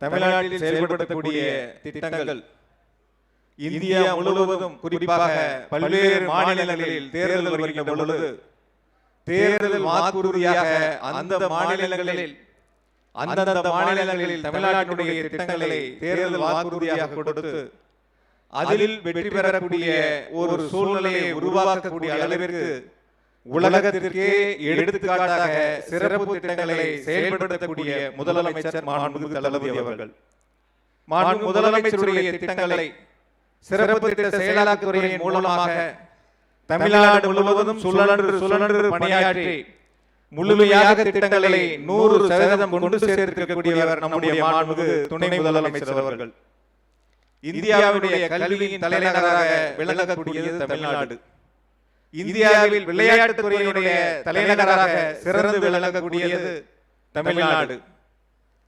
தமிழ்நாட்டில் செயல்படுத்தக்கூடிய திட்டங்கள் இந்தியா முழுவதும் குறிப்பாக பல்வேறு மாநிலங்களில் தேர்தல் வருகின்ற பொழுது தேர்தல் வாக்குறுதியாக அந்த மாநிலங்களில் அந்தந்த மாநிலங்களில் தமிழ்நாட்டினுடைய திட்டங்களை தேர்தல் வாக்குறுதியாக கொடுத்து அதில் வெற்றி பெறக்கூடிய ஒரு சூழ்நிலையை உருவாக்கக்கூடிய அளவிற்கு உலகத்திற்கே எடுத்துக்காட்டாக சிறப்பு திட்டங்களை செயல்படுத்தக்கூடிய முதலமைச்சர் மாண்புமிகு தளபதி அவர்கள். மாண்பு முதலமைச்சருடைய திட்டங்களை சிறப்பு திட்ட செயலாக்கத்துறையின் மூலமாக தமிழ்நாடு முழுவதும் சுழன்று சுழன்று பணியாற்றி முழுமையாக திட்டங்களை நூறு சதவீதம் கொண்டு சேர்த்திருக்கக்கூடியவர் நம்முடைய மாண்புமிகு துணை முதலமைச்சர் அவர்கள். இந்தியாவுடைய கல்வியின் தலைநகராக விளங்கக்கூடியது தமிழ்நாடு. இந்தியாவில் விளையாட்டுத் துறையினுடைய தலைநகராக சிறந்து விளங்கக்கூடியது தமிழ்நாடு.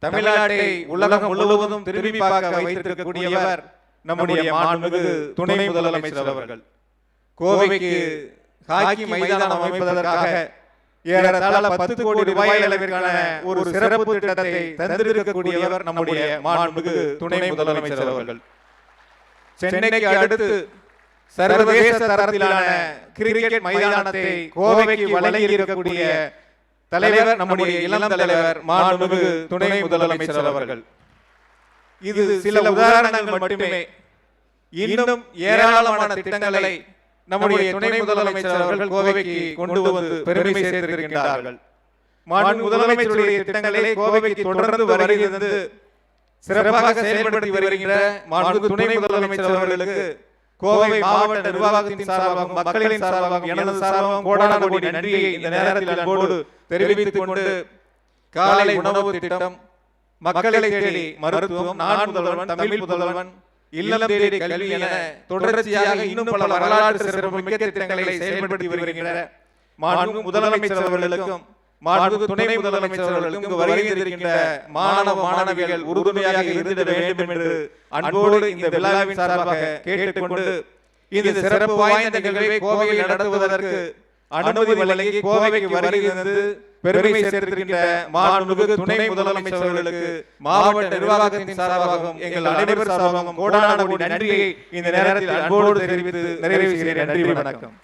தமிழ்நாட்டை உலகம் முழுவதும் திரும்பி பார்க்க வைத்திருக்கக்கூடியவர் நம்முடைய மாண்புமிகு துணை முதலமைச்சர் அவர்கள். கோவைக்கு ஹாக்கி மைதானம் அமைப்பதற்காக ஏறத்தாழ பத்து கோடி ரூபாய் அளவிற்கான ஒரு சிறப்பு திட்டத்தை தந்திருக்கக்கூடியவர் நம்முடைய மாண்புமிகு துணை முதலமைச்சர் அவர்கள். சென்னைக்கு அடுத்து சர்வதேச தரத்திலான கிரிக்கெட் மைதானத்தை கோவைக்கு வழங்கி இருக்கக்கூடிய தலைவர் நம்முடைய இளம் தலைவர் மாண்புமிகு துணை முதலமைச்சர் அவர்கள். இது சில உதாரணங்கள் மட்டுமே. இன்னும் ஏராளமான திட்டங்களை நம்முடைய துணை முதலமைச்சர் அவர்கள் கோவைக்கு கொண்டு வந்து பெருமை சேர்த்திருக்கின்றார்கள். மாண்பு முதலமைச்சருடைய திட்டங்களை கோவைக்கு தொடர்ந்து வருகிறது சிறப்பாக செயல்படுத்தி வருகின்ற மாண்பு துணை முதலமைச்சர் அவர்களுக்கு கோவை மாவட்ட நிர்வாகத்தின் சார்பாகவும் மக்களின் சார்பாகவும் எனது சார்பாகவும் கோடான கோடி நன்றியை இந்த நேரத்தில் அன்போடு தெரிவித்துக் கொண்டு காலை உணவு திட்டம் மக்களை தேடி மருத்துவம் நான் முதல்வன் தமிழ் முதல்வன் இல்லம் தேடி கல்வி என தொடர்ச்சியாக இன்னும் பல வரலாற்று சிறப்பு மிக்க திட்டங்களை செயல்படுத்தி வருகின்ற மாண்பு முதலமைச்சர் அவர்களுக்கும் துணை முதலமைச்சர் அவர்களுக்கும் இங்கு வருகை இருக்கின்ற மாணவ மாணவிகள் உறுதுணையாக இருந்திட வேண்டும் என்று அன்போடு இந்த விழாவின் சார்பாக கேட்டுக்கொண்டு இந்த சிறப்பு வாய்ந்த நிகழ்வை கோவையில் நடத்துவதற்கு அனுமதி வழங்கி கோவைக்கு வருகிறது பெருமை சேர்த்திருக்கின்ற மாண்புமிகு துணை முதலமைச்சர் அவர்களுக்கு மாவட்ட நிர்வாகத்தின் சார்பாகவும் எங்கள் அனைவர் சார்பாகவும் கோடான கோடி நன்றியை இந்த நேரத்தில் அன்போடு தெரிவித்து நிறைவு செய்கிறேன். நன்றி வணக்கம்.